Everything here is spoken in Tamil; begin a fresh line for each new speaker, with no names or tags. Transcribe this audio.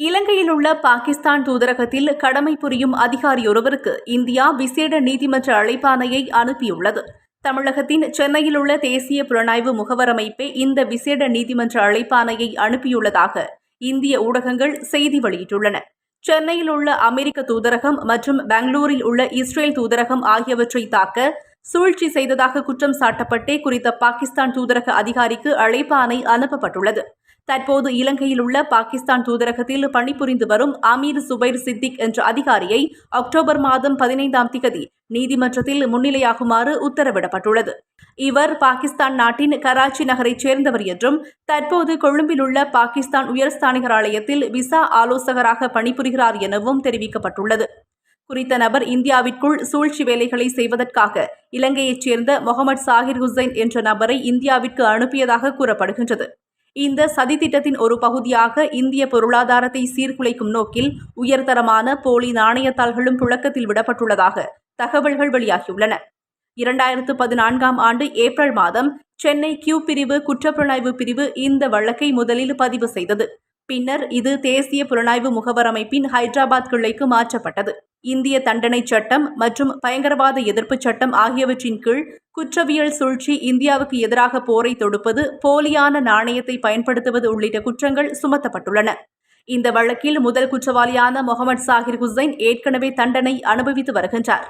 இலங்கையில் உள்ள பாகிஸ்தான் தூதரகத்தில் கடமை புரியும் அதிகாரியொருவருக்கு இந்தியா விசேட நீதிமன்ற அழைப்பாணையை அனுப்பியுள்ளது. தமிழகத்தின் சென்னையில் உள்ள தேசிய புலனாய்வு முகவர் அமைப்பே இந்த விசேட நீதிமன்ற அழைப்பாணையை அனுப்பியுள்ளதாக இந்திய ஊடகங்கள் செய்தி வெளியிட்டுள்ளன. சென்னையில் உள்ள அமெரிக்க தூதரகம் மற்றும் பெங்களூரில் உள்ள இஸ்ரேல் தூதரகம் ஆகியவற்றை தாக்க சூழ்ச்சி செய்ததாக குற்றம் சாட்டப்பட்டே குறித்த பாகிஸ்தான் தூதரக அதிகாரிக்கு அழைப்பாணை அனுப்பப்பட்டுள்ளது. தற்போது இலங்கையில் உள்ள பாகிஸ்தான் தூதரகத்தில் பணிபுரிந்து வரும் அமீர் சுபைர் சித்திக் என்ற அதிகாரியை அக்டோபர் மாதம் பதினைந்தாம் திகதி நீதிமன்றத்தில் முன்னிலையாகுமாறு உத்தரவிடப்பட்டுள்ளது. இவர் பாகிஸ்தான் நாட்டின் கராச்சி நகரைச் சேர்ந்தவர் என்றும் தற்போது கொழும்பில் உள்ள பாகிஸ்தான் உயர்ஸ்தானிகர் ஆலயத்தில் விசா ஆலோசகராக பணிபுரிகிறார் எனவும் தெரிவிக்கப்பட்டுள்ளது. குறித்த நபர் இந்தியாவிற்குள் சூழ்ச்சி வேலைகளை செய்வதற்காக இலங்கையைச் சேர்ந்த முகமது சாகிர் ஹுசைன் என்ற நபரை இந்தியாவிற்கு அனுப்பியதாக கூறப்படுகின்றது. இந்த சதித்திட்டத்தின் ஒரு பகுதியாக இந்திய பொருளாதாரத்தை சீர்குலைக்கும் நோக்கில் உயர்தரமான போலி நாணயத்தாள்களும் புழக்கத்தில் விடப்பட்டுள்ளதாக தகவல்கள் வெளியாகியுள்ளன. இரண்டாயிரத்து பதினான்காம் ஆண்டு ஏப்ரல் மாதம் சென்னை கியூ பிரிவு குற்றப்புலனாய்வு பிரிவு இந்த வழக்கை முதலில் பதிவு செய்தது. பின்னர் இது தேசிய புலனாய்வு முகவர் அமைப்பின் ஹைதராபாத் கிளைக்கு மாற்றப்பட்டது. இந்திய தண்டனை சட்டம் மற்றும் பயங்கரவாத எதிர்ப்பு சட்டம் ஆகியவற்றின் கீழ் குற்றவியல் சூழ்ச்சி இந்தியாவுக்கு எதிராக போரை தொடுப்பது போலியான நாணயத்தை பயன்படுத்துவது உள்ளிட்ட குற்றங்கள் சுமத்தப்பட்டுள்ளன. இந்த வழக்கில் முதல் குற்றவாளியான முகமது சாகிர் ஹுசைன் ஏற்கனவே தண்டனை அனுபவித்து வருகின்றார்.